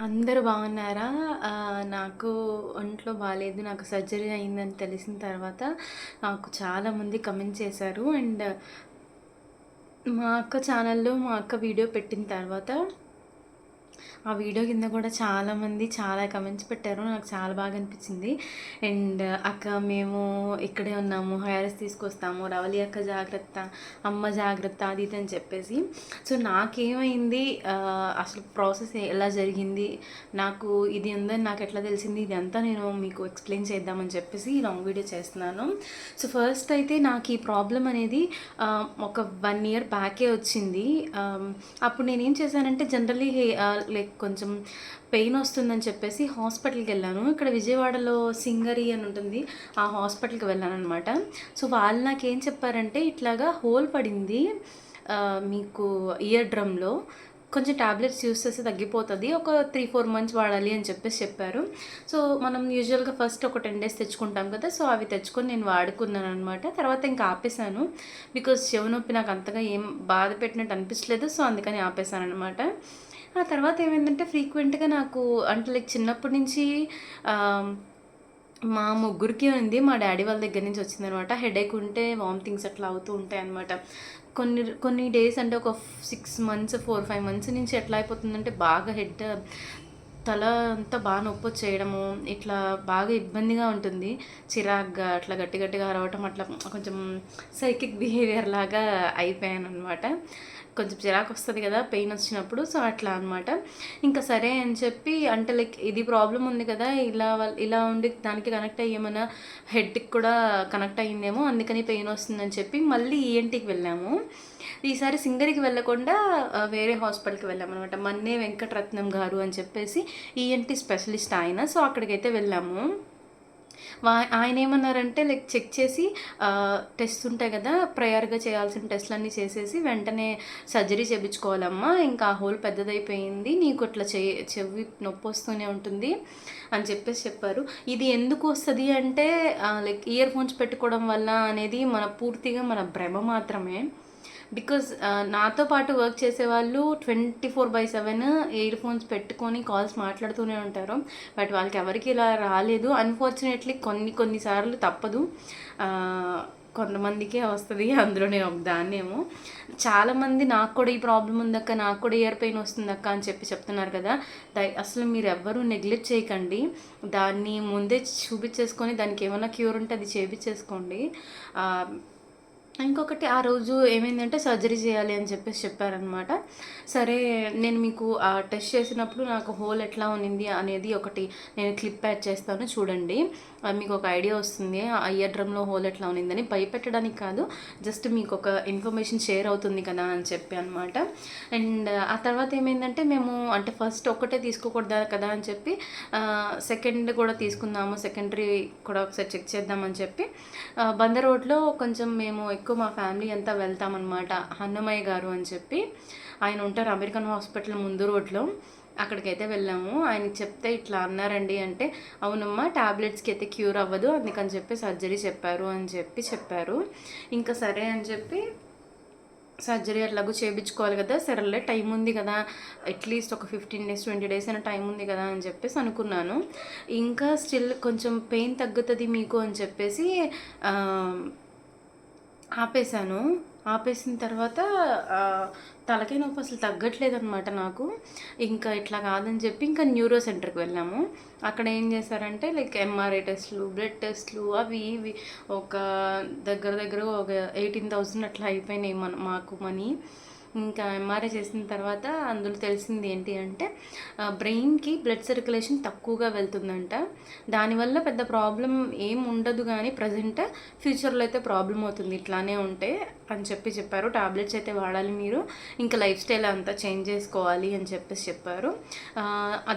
అందరూ బాగున్నారా? నాకు ఒంట్లో బాగాలేదు నాకు సర్జరీ అయిందని తెలిసిన తర్వాత నాకు చాలామంది కమెంట్ చేశారు. అండ్ మా అక్క ఛానల్‌లో మా అక్క వీడియో పెట్టిన తర్వాత ఆ వీడియో కింద కూడా చాలామంది చాలా కమెంట్స్ పెట్టారు. నాకు చాలా బాగా అనిపించింది. అండ్ అక్క మేము ఇక్కడే ఉన్నాము. హైరస్ తీసుకొస్తాము. రవలి అక్క జాగ్రత్త, అమ్మ జాగ్రత్త అది ఇది అని చెప్పేసి. సో నాకేమైంది అసలు ప్రాసెస్ ఎలా జరిగింది? నాకు ఇది ఉందని నాకు ఎట్లా తెలిసింది? ఇదంతా నేను మీకు ఎక్స్‌ప్లెయిన్ చేద్దామని చెప్పేసి ఈ లాంగ్ వీడియో చేస్తున్నాను. సో ఫస్ట్ అయితే నాకు ఈ ప్రాబ్లం అనేది ఒక వన్ ఇయర్ బ్యాకే వచ్చింది. అప్పుడు నేనేం చేశానంటే జనరలీ లైక్ కొంచెం పెయిన్ వస్తుందని చెప్పేసి హాస్పిటల్కి వెళ్ళాను ఇక్కడ విజయవాడలో సింగరి అని ఉంటుంది. ఆ హాస్పిటల్‌కి వెళ్ళాను అనమాట సో వాళ్ళు నాకేం చెప్పారంటే ఇట్లాగా హోల్ పడింది మీకు ఇయర్ డ్రమ్‌లో. కొంచెం ట్యాబ్లెట్స్ యూజ్ చేస్తే తగ్గిపోతుంది ఒక 3, 4 మంత్స్ వాడాలి అని చెప్పేసి చెప్పారు. సో మనం యూజువల్‌గా ఫస్ట్ ఒక 10 డేస్ తెచ్చుకుంటాం కదా! సో అవి తెచ్చుకొని నేను వాడుకున్నాను అనమాట తర్వాత ఇంకా ఆపేసాను. బికాజ్ చెవు నొప్పి నాకు అంతగా ఏం బాధ పెట్టినట్టు అనిపించలేదు. సో అందుకని ఆపేసాననమాట. ఆ తర్వాత ఏమైందంటే ఫ్రీక్వెంట్‌గా నాకు అంటే లైక్ చిన్నప్పటి నుంచి మా ముగ్గురికి ఉంది. మా డాడీ వాళ్ళ దగ్గర నుంచి వచ్చిందనమాట. హెడేక్ ఉంటే వామిటింగ్స్ అట్లా అవుతూ ఉంటాయి అనమాట కొన్ని కొన్ని డేస్ అంటే ఒక సిక్స్ మంత్స్, 4, 5 మంత్స్ నుంచి ఎట్లా అయిపోతుందంటే బాగా హెడ్ తల అంతా బాగా నొప్పొచ్చేయడము, ఇట్లా బాగా ఇబ్బందిగా ఉంటుంది. చిరాగ్గా అట్లా గట్టి గట్టిగా అరవటం అట్లా కొంచెం సైకిక్ బిహేవియర్ లాగా అయిపోయాననమాట. కొంచెం చిరాకొస్తది కదా! పెయిన్ వచ్చినప్పుడు. సో అట్లా అనమాట. ఇంకా సరే అని చెప్పి అంటే లైక్ ఇది ప్రాబ్లం ఉంది కదా! ఇలా ఇలా ఉండి దానికి కనెక్ట్ అయ్యేమన్నా హెడ్‌కి కూడా కనెక్ట్ అయ్యిందేమో అందుకని పెయిన్ వస్తుందని చెప్పి మళ్ళీ ఈఎన్‌టీకి వెళ్ళాము. ఈసారి సింగరికి వెళ్ళకుండా వేరే హాస్పిటల్‌కి వెళ్ళాము అనమాట మన్నే వెంకటరత్నం గారు అని చెప్పేసి ఈఎన్‌టీ స్పెషలిస్ట్ ఆయన. సో అక్కడికైతే వెళ్ళాము. వా ఆయనేమన్నారంటే లైక్ చెక్ చేసి టెస్ట్ ఉంటాయి కదా! ప్రయర్‌గా చేయాల్సిన టెస్ట్‌లన్నీ చేసేసి వెంటనే సర్జరీ చేయించుకోవాలమ్మా ఇంకా ఆ హోల్ పెద్దదైపోయింది. నీకు ఇట్లా చే చెవి నొప్పొస్తూనే ఉంటుంది అని చెప్పేసి చెప్పారు. ఇది ఎందుకు వస్తుంది అంటే లైక్ ఇయర్ ఫోన్స్ పెట్టుకోవడం వల్ల అనేది మన పూర్తిగా మన భ్రమ మాత్రమే. బికాజ్ uh, నాతో పాటు వర్క్ చేసే వాళ్ళు twenty four by seven earphones పెట్టుకొని కాల్స్ మాట్లాడుతూనే ఉంటారు. బట్ వాళ్ళకి ఎవరికి ఇలా రాలేదు. అన్‌ఫార్చునేట్‌లీ కొన్ని కొన్నిసార్లు తప్పదు. కొంతమందికే వస్తుంది అందులో నేను ఒకదాన్నేమో. చాలామంది నాకు కూడా ఈ ప్రాబ్లం ఉందక్క, నాకు కూడా ఇయర్ పెయిన్ వస్తుందక్క అని చెప్పి చెప్తున్నారు కదా! దై అసలు మీరెవ్వరూ నెగ్లెక్ట్ చేయకండి. దాన్ని ముందే చూపించేసుకొని దానికి ఏమైనా క్యూర్ ఉంటే అది చేపించేసుకోండి. ఇంకొకటి ఆ రోజు ఏమైందంటే సర్జరీ చేయాలి అని చెప్పేసి చెప్పారనమాట. సరే నేను మీకు ఆ టెస్ట్ చేసినప్పుడు నాకు హోల్ ఎట్లా ఉన్నింది అనేది ఒకటి నేను క్లిప్ యాడ్ చేస్తాను చూడండి. మీకు ఒక ఐడియా వస్తుంది. ఆ ఇయర్ డ్రమ్‌లో హోల్ ఎట్లా ఉన్నిందని. భయపెట్టడానికి కాదు. జస్ట్ మీకు ఒక ఇన్ఫర్మేషన్ షేర్ అవుతుంది కదా! అని చెప్పి అనమాట. అండ్ ఆ తర్వాత ఏమైందంటే మేము అంటే ఫస్ట్ ఒక్కటే తీసుకోకూడదా కదా! అని చెప్పి సెకండ్ కూడా తీసుకుందాము. సెకండరీ కూడా ఒకసారి చెక్ చేద్దామని చెప్పి బందర్ రోడ్‌లో కొంచెం మేము ఎక్కువ మా ఫ్యామిలీ అంతా వెళ్తామనమాట. అన్నమయ్య గారు అని చెప్పి ఆయన ఉంటారు అమెరికన్ హాస్పిటల్ ముందు రోడ్‌లో. అక్కడికైతే వెళ్ళాము. ఆయన చెప్తే ఇట్లా అన్నారండి అంటే, అవునమ్మా టాబ్లెట్స్‌కి అయితే క్యూర్ అవ్వదు. అందుకని చెప్పి సర్జరీ చెప్పారు అని చెప్పి చెప్పారు. ఇంకా సరే అని చెప్పి సర్జరీ అట్లాగూ చేయించుకోవాలి కదా! సరేలే టైం ఉంది కదా! అట్‌లీస్ట్ ఒక 15 డేస్, 20 డేస్ అయినా టైం ఉంది కదా! అని చెప్పేసి అనుకున్నాను. ఇంకా స్టిల్ కొంచెం పెయిన్ తగ్గుతుంది మీకు అని చెప్పేసి ఆపేసాను. ఆపేసిన తర్వాత తలకాయ నొప్పి అసలు తగ్గట్లేదు అనమాట నాకు. ఇంకా ఇట్లా కాదని చెప్పి ఇంకా న్యూరో సెంటర్‌కి వెళ్ళాము. అక్కడ ఏం చేశారంటే లైక్ ఎంఆర్ఐ టెస్ట్‌లు, బ్లడ్ టెస్ట్‌లు అవి ఇవి ఒక దగ్గర దగ్గర ఒక 18,000 అట్లా అయిపోయినాయి మన మాకు మనీ. ఇంకా ఎంఆర్ఐ చేసిన తర్వాత అందులో తెలిసింది ఏంటి అంటే బ్రెయిన్‌కి బ్లడ్ సర్క్యులేషన్ తక్కువగా వెళ్తుందంట. దానివల్ల పెద్ద ప్రాబ్లం ఏం ఉండదు కానీ ప్రెజెంట్. ఫ్యూచర్‌లో అయితే ప్రాబ్లం అవుతుంది ఇట్లానే ఉంటే అని చెప్పి చెప్పారు. టాబ్లెట్స్ అయితే వాడాలి మీరు. ఇంకా లైఫ్ స్టైల్ అంతా చేంజ్ చేసుకోవాలి అని చెప్పేసి చెప్పారు.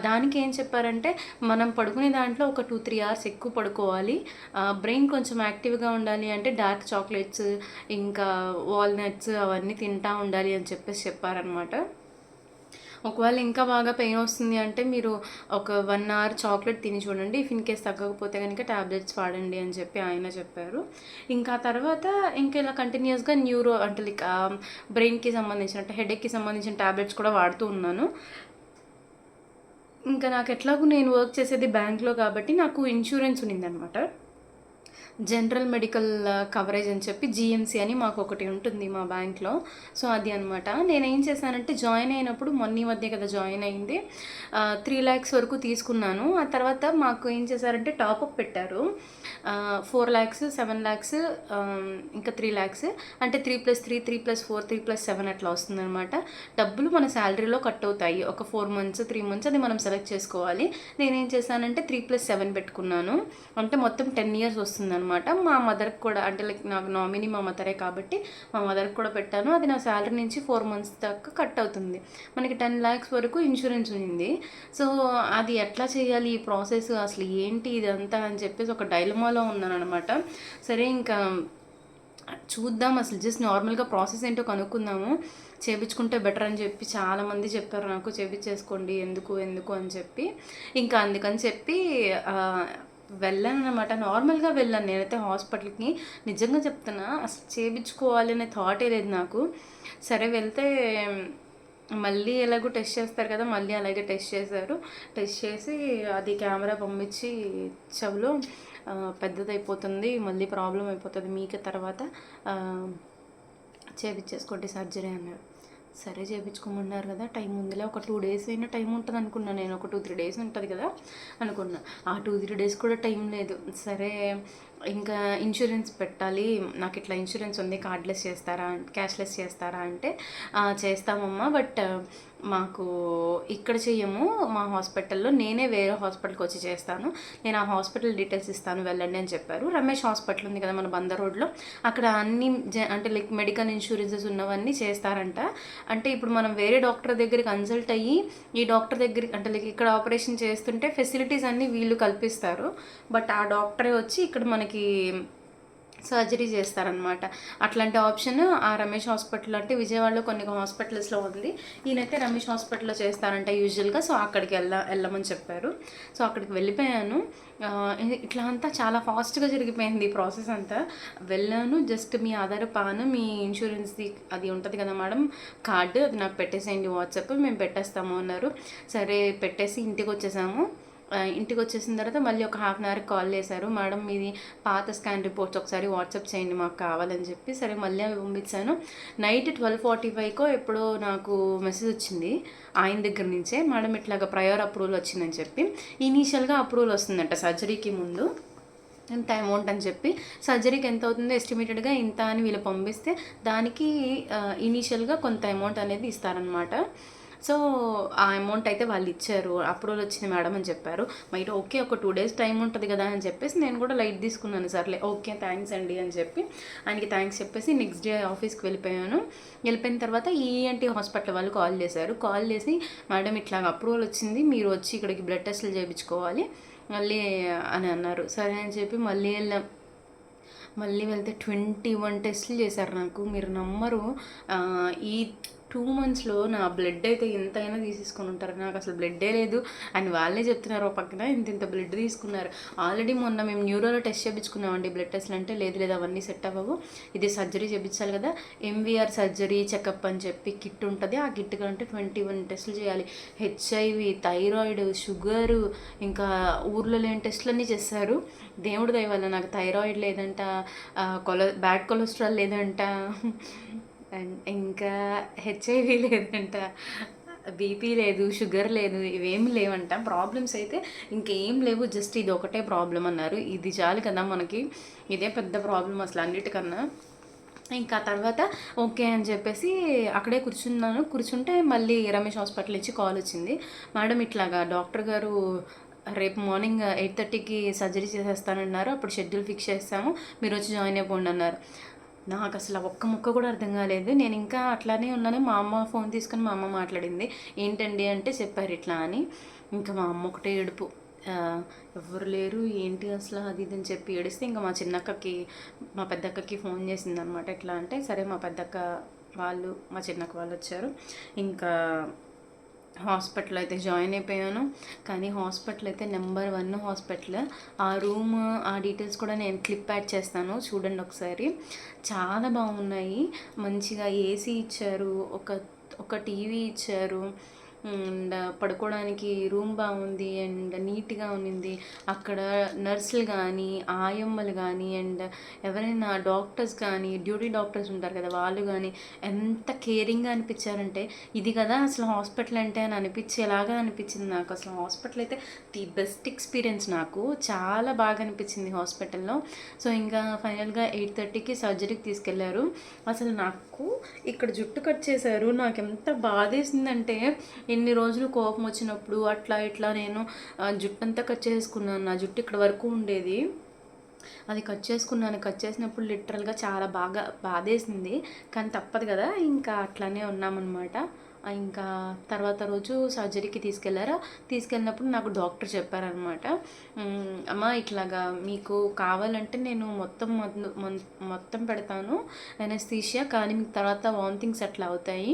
దానికి ఏం చెప్పారంటే మనం పడుకునే దాంట్లో ఒక 2, 3 అవర్స్ ఎక్కువ పడుకోవాలి. బ్రెయిన్ కొంచెం యాక్టివ్‌గా ఉండాలి అంటే డార్క్ చాక్లెట్స్ ఇంకా వాల్‌నట్స్ అవన్నీ తింటా ఉండాలి అని అని చెప్పేసి చెప్పారనమాట. ఒకవేళ ఇంకా బాగా పెయిన్ వస్తుంది అంటే మీరు ఒక వన్ అవర్ చాక్లెట్ తిని చూడండి. ఇఫ్ ఇన్ కేస్ తగ్గకపోతే కనుక టాబ్లెట్స్ వాడండి అని చెప్పి ఆయన చెప్పారు. ఇంకా తర్వాత ఇంకా ఇలా కంటిన్యూస్గా న్యూరో అంటే లైక్ బ్రెయిన్‌కి సంబంధించిన అంటే హెడేక్‌కి సంబంధించిన టాబ్లెట్స్ కూడా వాడుతూ ఉన్నాను. ఇంకా నాకు ఎట్లాగూ నేను వర్క్ చేసేది బ్యాంక్లో కాబట్టి నాకు ఇన్సూరెన్స్ ఉన్నిందనమాట జనరల్ మెడికల్ కవరేజ్ అని చెప్పి జిఎంసీ అని మాకు ఒకటి ఉంటుంది మా బ్యాంక్లో. సో అది అనమాట నేను ఏం చేశానంటే జాయిన్ అయినప్పుడు మొన్న మధ్య కదా జాయిన్ అయింది త్రీ ల్యాక్స్ వరకు తీసుకున్నాను. ఆ తర్వాత మాకు ఏం చేశారంటే టాపప్ పెట్టారు. ఫోర్ ల్యాక్స్ సెవెన్ ల్యాక్స్ ఇంకా త్రీ ల్యాక్స్. అంటే three plus three three plus four three plus seven అట్లా వస్తుందన్నమాట. డబ్బులు మన శాలరీలో కట్ అవుతాయి. ఒక ఫోర్ మంత్స్ త్రీ మంత్స్ అది మనం సెలెక్ట్ చేసుకోవాలి. నేనేం చేశానంటే త్రీ ప్లస్ సెవెన్ పెట్టుకున్నాను. అంటే మొత్తం టెన్ ఇయర్స్ వస్తుంది అనమాట మా మదర్కి కూడా అంటే లైక్ నాకు నామినీ మా మదరే కాబట్టి మా మదర్కి కూడా పెట్టాను. అది నా శాలరీ నుంచి ఫోర్ మంత్స్ దాకా కట్ అవుతుంది. మనకి టెన్ ల్యాక్స్ వరకు ఇన్సూరెన్స్ ఉంది. సో అది ఎట్లా చేయాలి? ఈ ప్రాసెస్ అసలు ఏంటి ఇదంతా అని చెప్పేసి ఒక డైలమాలో ఉన్నాను అనమాట సరే ఇంకా చూద్దాం. అసలు జస్ట్ నార్మల్గా ప్రాసెస్ ఏంటో కనుక్కుందాము. చేపించుకుంటే బెటర్ అని చెప్పి చాలామంది చెప్పారు నాకు. చేపించేసుకోండి. ఎందుకు? ఎందుకు? అని చెప్పి. ఇంకా అందుకని చెప్పి వెళ్ళాను అనమాట నార్మల్గా వెళ్ళాను. నేనైతే హాస్పిటల్కి నిజంగా చెప్తున్నా అసలు చేయించుకోవాలనే థాటే లేదు నాకు. సరే వెళ్తే మళ్ళీ ఎలాగో టెస్ట్ చేస్తారు కదా మళ్ళీ అలాగే టెస్ట్ చేశారు. టెస్ట్ చేసి అది కెమెరా పంపించి చెవులో పెద్దదైపోతుంది మళ్ళీ ప్రాబ్లం అయిపోతుంది. మీకే తర్వాత చేపించేసుకోండి సర్జరీ అన్నారు. సరే చేయించుకోమన్నారు కదా టైం ఉందిలే. ఒక టూ డేస్ అయినా టైం ఉంటుంది అనుకున్నా నేను. ఒక టూ త్రీ డేస్ ఉంటుంది కదా అనుకున్నా. ఆ టూ త్రీ డేస్ కూడా టైం లేదు. సరే ఇంకా ఇన్సూరెన్స్ పెట్టాలి. నాకు ఇట్లా ఇన్సూరెన్స్ ఉంది కార్డ్లెస్ చేస్తారా క్యాష్లెస్ చేస్తారా అంటే చేస్తామమ్మా. బట్ మాకు ఇక్కడ చేయము మా హాస్పిటల్లో నేనే వేరే హాస్పిటల్కి వచ్చి చేస్తాను. నేను ఆ హాస్పిటల్ డీటెయిల్స్ ఇస్తాను వెళ్ళండి అని చెప్పారు. రమేష్ హాస్పిటల్ ఉంది కదా మన బందర్ రోడ్లో. అక్కడ అన్ని అంటే లైక్ మెడికల్ ఇన్సూరెన్సెస్ ఉన్నవన్నీ చేస్తారంట. అంటే ఇప్పుడు మనం వేరే డాక్టర్ దగ్గర కన్సల్ట్ అయ్యి ఈ డాక్టర్ దగ్గర అంటే లైక్ ఇక్కడ ఆపరేషన్ చేస్తుంటే ఫెసిలిటీస్ అన్నీ వీళ్ళు కల్పిస్తారు. బట్ ఆ డాక్టరే వచ్చి ఇక్కడ మనకి సర్జరీ చేస్తారనమాట అట్లాంటి ఆప్షన్ ఆ రమేష్ హాస్పిటల్ అంటే విజయవాడలో కొన్ని హాస్పిటల్స్లో ఉంది. ఈయనైతే రమేష్ హాస్పిటల్లో చేస్తారంట యూజువల్గా. సో అక్కడికి వెళ్ళ వెళ్ళమని చెప్పారు. సో అక్కడికి వెళ్ళిపోయాను. ఇట్లా అంతా చాలా ఫాస్ట్గా జరిగిపోయింది ఈ ప్రాసెస్ అంతా. వెళ్ళాను. జస్ట్ మీ ఆధార్ పాన్ మీ ఇన్సూరెన్స్ది అది ఉంటుంది కదా మేడం కార్డు అది నాకు పెట్టేసేయండి వాట్సాప్ మేము పెట్టేస్తాము అన్నారు. సరే పెట్టేసి ఇంటికి వచ్చేసాము. ఇంటికి వచ్చేసిన తర్వాత మళ్ళీ ఒక హాఫ్ అన్ అవర్కి కాల్ చేశారు. మేడం మీది పాత స్కాన్ రిపోర్ట్స్ ఒకసారి వాట్సాప్ చేయండి మాకు కావాలని చెప్పి సరే మళ్ళీ అవి పంపించాను. నైట్ ట్వెల్వ్ ఫార్టీ ఫైవ్కో ఎప్పుడో నాకు మెసేజ్ వచ్చింది ఆయన దగ్గర నుంచే. మేడం ఇట్లాగ ప్రయర్ అప్రూవల్ వచ్చిందని చెప్పి ఇనీషియల్గా అప్రూవల్ వస్తుందంట సర్జరీకి ముందు. ఇంత అమౌంట్ అని చెప్పి. సర్జరీకి ఎంత అవుతుందో ఎస్టిమేటెడ్గా ఇంత అని వీళ్ళు పంపిస్తే దానికి ఇనీషియల్గా కొంత అమౌంట్ అనేది ఇస్తారనమాట సో ఆ అమౌంట్ అయితే వాళ్ళు ఇచ్చారు. అప్రూవల్ వచ్చింది మేడం అని చెప్పారు. బయట ఓకే ఒక టూ డేస్ టైం ఉంటుంది కదా అని చెప్పేసి నేను కూడా లైట్ తీసుకున్నాను. సర్లే ఓకే థ్యాంక్స్ అండి అని చెప్పి ఆయనకి థ్యాంక్స్ చెప్పేసి నెక్స్ట్ డే ఆఫీస్కి వెళ్ళిపోయాను. వెళ్ళిపోయిన తర్వాత ఈఎన్టీ హాస్పిటల్ వాళ్ళు కాల్ చేశారు. కాల్ చేసి మేడం ఇట్లా అప్రూవల్ వచ్చింది. మీరు వచ్చి ఇక్కడికి బ్లడ్ టెస్ట్లు చేయించుకోవాలి. మళ్ళీ అని అన్నారు. సరే అని చెప్పి మళ్ళీ వెళ్ళాం. మళ్ళీ వెళ్తే ట్వంటీ వన్ టెస్ట్లు చేశారు నాకు. మీరు నమ్మరు. ఈ టూ మంత్స్లో నా బ్లడ్ అయితే ఎంతైనా తీసేసుకొని ఉంటారు. నాకు అసలు బ్లడ్డే లేదు. అని వాళ్ళే చెప్తున్నారు ఒక పక్కన ఇంత ఇంత బ్లడ్ తీసుకున్నారు. ఆల్రెడీ మొన్న మేము న్యూరోలో టెస్ట్ చేయించుకున్నామండి బ్లడ్ టెస్ట్లు అంటే లేదు లేదు అవన్నీ సెట్ అవ్వవు. ఇది సర్జరీ చేయించాలి కదా. ఎంవీఆర్ సర్జరీ చెకప్ అని చెప్పి కిట్ ఉంటుంది. ఆ కిట్ కంటే ట్వంటీ వన్ టెస్టులు చేయాలి. హెచ్ఐవి థైరాయిడ్ షుగరు ఇంకా ఊర్లో లేని టెస్టులన్నీ చేస్తారు. దేవుడు దయ నాకు థైరాయిడ్ లేదంట కొల బ్యాడ్ కొలెస్ట్రాల్ లేదంట. అండ్ ఇంకా హెచ్ఐవి లేదంట. బీపీ లేదు షుగర్ లేదు ఇవేమి లేవంట. ప్రాబ్లమ్స్ అయితే ఇంకేం లేవు జస్ట్ ఇది ఒకటే ప్రాబ్లం అన్నారు. ఇది చాలు కదా మనకి. ఇదే పెద్ద ప్రాబ్లం అసలు అన్నిటికన్నా. ఇంకా తర్వాత ఓకే అని చెప్పేసి అక్కడే కూర్చున్నాను. కూర్చుంటే మళ్ళీ రమేష్ హాస్పిటల్ ఇచ్చి కాల్ వచ్చింది. మేడం ఇట్లాగా డాక్టర్ గారు రేపు మార్నింగ్ ఎయిట్ థర్టీకి సర్జరీ చేసేస్తానన్నారు. అప్పుడు షెడ్యూల్ ఫిక్స్ చేస్తాము. మీరు వచ్చి జాయిన్ అయిపోండి అన్నారు. నాకు అసలు ఒక్క ముక్క కూడా అర్థం కాలేదు. నేను ఇంకా అట్లానే ఉన్నాను. మా అమ్మ ఫోన్ తీసుకొని మా అమ్మ మాట్లాడింది. ఏంటండి? అంటే చెప్పారు ఇట్లా అని. ఇంకా మా అమ్మ ఒకటే ఏడుపు. ఎవరు లేరు. ఏంటి అసలు అది ఇది? అని చెప్పి ఏడిస్తే ఇంకా మా చిన్నక్కకి మా పెద్దక్కకి ఫోన్ చేసింది అనమాట ఎట్లా అంటే సరే మా పెద్దక్క వాళ్ళు మా చిన్నక్క వాళ్ళు వచ్చారు. ఇంకా హాస్పిటల్ అయితే జాయిన్ అయిపోయాను. కానీ హాస్పిటల్ అయితే నెంబర్ వన్ హాస్పిటల్. ఆ రూమ్ ఆ డీటెయిల్స్ కూడా నేను క్లిప్ యాడ్ చేస్తాను. చూడండి ఒకసారి. చాలా బాగున్నాయి. మంచిగా ఏసీ ఇచ్చారు. ఒక ఒక టీవీ ఇచ్చారు. అండ్ పడుకోవడానికి రూమ్ బాగుంది అండ్ నీట్గా ఉన్నింది. అక్కడ నర్సులు కానీ ఆయమ్మలు కానీ అండ్ ఎవరైనా డాక్టర్స్ కానీ డ్యూటీ డాక్టర్స్ ఉంటారు కదా వాళ్ళు కానీ ఎంత కేరింగ్గా అనిపించారంటే ఇది కదా అసలు హాస్పిటల్ అంటే అని అనిపించేలాగా అనిపించింది నాకు. అసలు హాస్పిటల్ అయితే ది బెస్ట్ ఎక్స్పీరియన్స్ నాకు. చాలా బాగా అనిపించింది హాస్పిటల్లో. సో ఇంకా ఫైనల్గా ఎయిట్ థర్టీకి సర్జరీకి తీసుకెళ్ళారు. అసలు నాకు ఇక్కడ జుట్టు కట్ చేశారు. నాకు ఎంత బాధేసిందంటే ఎన్ని రోజులు కోపం వచ్చినప్పుడు అట్లా ఇట్లా నేను జుట్టు అంతా కట్ చేసుకున్నాను. నా జుట్టు ఇక్కడ వరకు ఉండేది. అది కట్ చేసుకున్నాను. కట్ చేసినప్పుడు లిటరల్గా చాలా బాగా బాధేసింది. కానీ తప్పదు కదా ఇంకా అట్లానే ఉన్నామన్నమాట. ఇంకా తర్వాత రోజు సర్జరీకి తీసుకెళ్ళారా తీసుకెళ్ళినప్పుడు నాకు డాక్టర్ చెప్పారనమాట అమ్మా అమ్మ ఇట్లాగా మీకు కావాలంటే నేను మొత్తం మొత్తం పెడతాను. ఎనస్థీషియా కానీ మీకు తర్వాత వామిటింగ్స్ అట్లా అవుతాయి.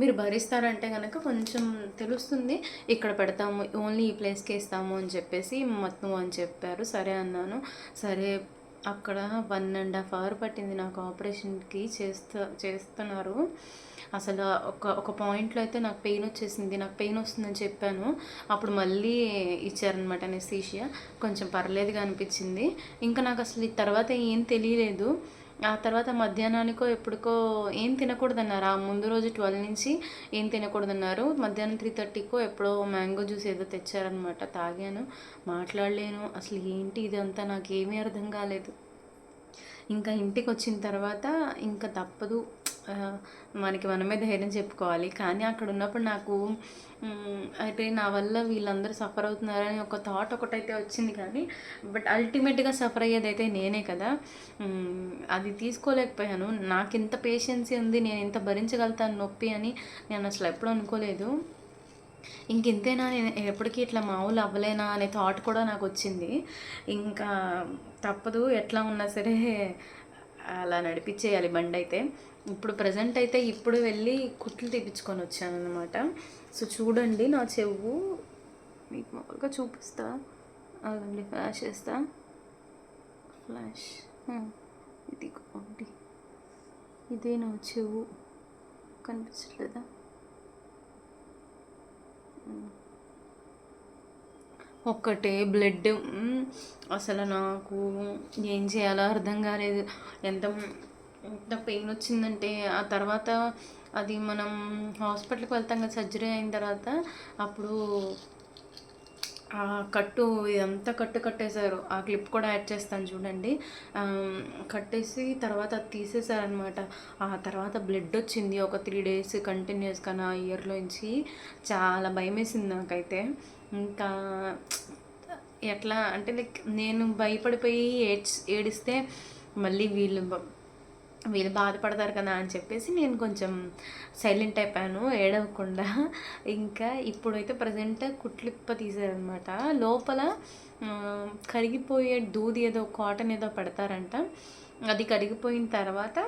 మీరు భరిస్తారంటే కనుక కొంచెం తెలుస్తుంది. ఇక్కడ పెడతాము ఓన్లీ ఈ ప్లేస్కి ఇస్తాము అని చెప్పేసి మొత్తం అని చెప్పారు. సరే అన్నాను. సరే అక్కడ వన్ అండ్ హాఫ్ అవర్ పట్టింది. నాకు ఆపరేషన్కి చేస్తా చేస్తున్నారు. అసలు ఒక ఒక పాయింట్లో అయితే నాకు పెయిన్ వచ్చేసింది. నాకు పెయిన్ వస్తుందని చెప్పాను. అప్పుడు మళ్ళీ ఇచ్చారనమాట అనెస్థీషియా. కొంచెం పర్లేదుగా అనిపించింది. ఇంకా నాకు అసలు తర్వాత ఏం తెలియలేదు. ఆ తర్వాత మధ్యాహ్నానికో ఎప్పటికో ఏం తినకూడదన్నారు. ఆ ముందు రోజు ట్వెల్వ్ నుంచి ఏం తినకూడదన్నారు. మధ్యాహ్నం త్రీ థర్టీకో ఎప్పుడో మ్యాంగో జ్యూస్ ఏదో తెచ్చారనమాట తాగాను. మాట్లాడలేను. అసలు ఏంటి ఇదంతా? నాకు ఏమీ అర్థం కాలేదు. ఇంకా ఇంటికి వచ్చిన తర్వాత ఇంకా తప్పదు. మనకి మనమే ధైర్యం చెప్పుకోవాలి. కానీ అక్కడ ఉన్నప్పుడు నాకు అయితే నా వల్ల వీళ్ళందరూ సఫర్ అవుతున్నారని ఒక థాట్ ఒకటైతే వచ్చింది కానీ బట్ అల్టిమేట్గా సఫర్ అయ్యేది అయితే నేనే కదా. అది తీసుకోలేకపోయాను. నాకు ఇంత పేషెన్సీ ఉంది నేను ఇంత భరించగలుగుతాను నొప్పి అని నేను అసలు ఎప్పుడూ అనుకోలేదు. ఇంకెంతేనా నేను ఎప్పటికీ ఇట్లా మామూలు అవ్వలేనా అనే థాట్ కూడా నాకు వచ్చింది. ఇంకా తప్పదు ఎట్లా ఉన్నా సరే అలా నడిపించేయాలి బండి అయితే ఇప్పుడు ప్రజెంట్ అయితే ఇప్పుడు వెళ్ళి కుట్లు తీపించుకొని వచ్చాను అనమాట సో చూడండి నా చెవు. మీకు మామూలుగా చూపిస్తా. అదండి ఫ్లాష్ చేస్తా ఫ్లాష్ ఇది ఒకటి ఇదే నా చెవు. కనిపించట్లేదా? ఒక్కటే బ్లడ్. అసలు నాకు ఏం చేయాలో అర్థం కాలేదు. ఎంత ఎంత పెయిన్ వచ్చిందంటే ఆ తర్వాత అది మనం హాస్పిటల్కి వెళ్తాం కదా సర్జరీ అయిన తర్వాత అప్పుడు ఆ కట్టు ఇదంతా కట్టు కట్టేశారు. ఆ క్లిప్ కూడా యాడ్ చేస్తాను చూడండి. కట్టేసి తర్వాత అది తీసేశారనమాట ఆ తర్వాత బ్లడ్ వచ్చింది ఒక త్రీ డేస్ కంటిన్యూస్గా నా ఇయర్లోంచి చాలా భయం వేసింది నాకైతే. ఇంకా ఎట్లా అంటే లైక్ నేను భయపడిపోయి ఏడ్స్ ఏడిస్తే మళ్ళీ వీళ్ళు వీళ్ళు బాధపడతారు కదా అని చెప్పేసి నేను కొంచెం సైలెంట్ అయిపోయాను ఏడవకుండా. ఇంకా ఇప్పుడైతే ప్రజెంట్ కుట్లిప్ప తీసారనమాట లోపల కరిగిపోయే దూది ఏదో కాటన్ ఏదో పెడతారంట. అది కరిగిపోయిన తర్వాత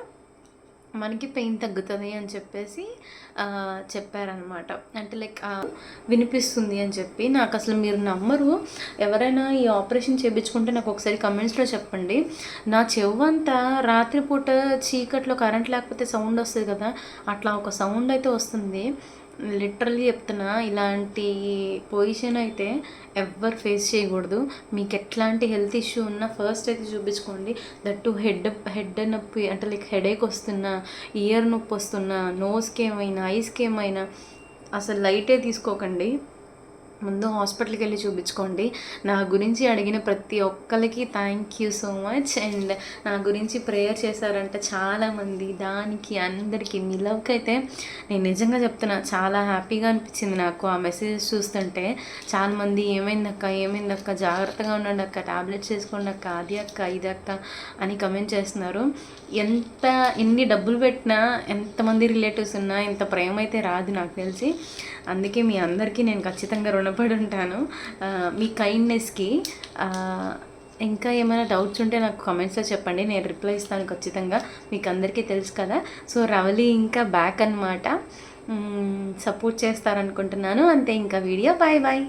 మనకి పెయిన్ తగ్గుతుంది అని చెప్పేసి చెప్పారనమాట అంటే లైక్ వినిపిస్తుంది అని చెప్పి. నాకు అసలు మీరు నమ్మరు. ఎవరైనా ఈ ఆపరేషన్ చేయించుకుంటే నాకు ఒకసారి కమెంట్స్లో చెప్పండి. నా చెవంతా రాత్రిపూట చీకట్లో కరెంట్ లేకపోతే సౌండ్ వస్తుంది కదా అట్లా ఒక సౌండ్ అయితే వస్తుంది. లిటరల్లీ చెప్తున్నా ఇలాంటి పొజిషన్ అయితే ఎవ్వరు ఫేస్ చేయకూడదు. మీకు ఎట్లాంటి హెల్త్ ఇష్యూ ఉన్నా ఫస్ట్ అయితే చూపించుకోండి. దట్టు హెడ్ హెడ్ నొప్పి అంటే లైక్ హెడేక్ వస్తున్నా ఇయర్ నొప్పి వస్తున్నా నోస్కి ఏమైనా ఐస్కి ఏమైనా అసలు లైటే తీసుకోకండి. ముందు హాస్పిటల్కి వెళ్ళి చూపించుకోండి. నా గురించి అడిగిన ప్రతి ఒక్కరికి thank you so much and నా గురించి ప్రేయర్ చేశారంట చాలామంది దానికి అందరికీ మీ లవ్కి అయితే నేను నిజంగా చెప్తున్నా చాలా హ్యాపీగా అనిపించింది నాకు ఆ మెసేజెస్ చూస్తుంటే. చాలామంది ఏమైందక్క ఏమైందక్క జాగ్రత్తగా ఉండండి అక్క టాబ్లెట్స్ వేసుకోండి అక్క అది అక్క ఇది అక్క అని కమెంట్ చేస్తున్నారు. ఎంత ఎన్ని డబ్బులు పెట్టినా ఎంతమంది రిలేటివ్స్ ఉన్నా ఇంత ప్రేమ అయితే రాదు నాకు తెలిసి. అందుకే మీ అందరికీ నేను ఖచ్చితంగా రుణపడి ఉంటాను మీ కైండ్నెస్కి ఇంకా ఏమైనా డౌట్స్ ఉంటే నాకు కామెంట్స్లో చెప్పండి. నేను రిప్లై ఇస్తాను ఖచ్చితంగా. మీకు అందరికీ తెలుసు కదా. సో రవలి ఇంకా బ్యాక్ అనమాట సపోర్ట్ చేస్తారనుకుంటున్నాను. అంతే ఇంకా వీడియో. Bye bye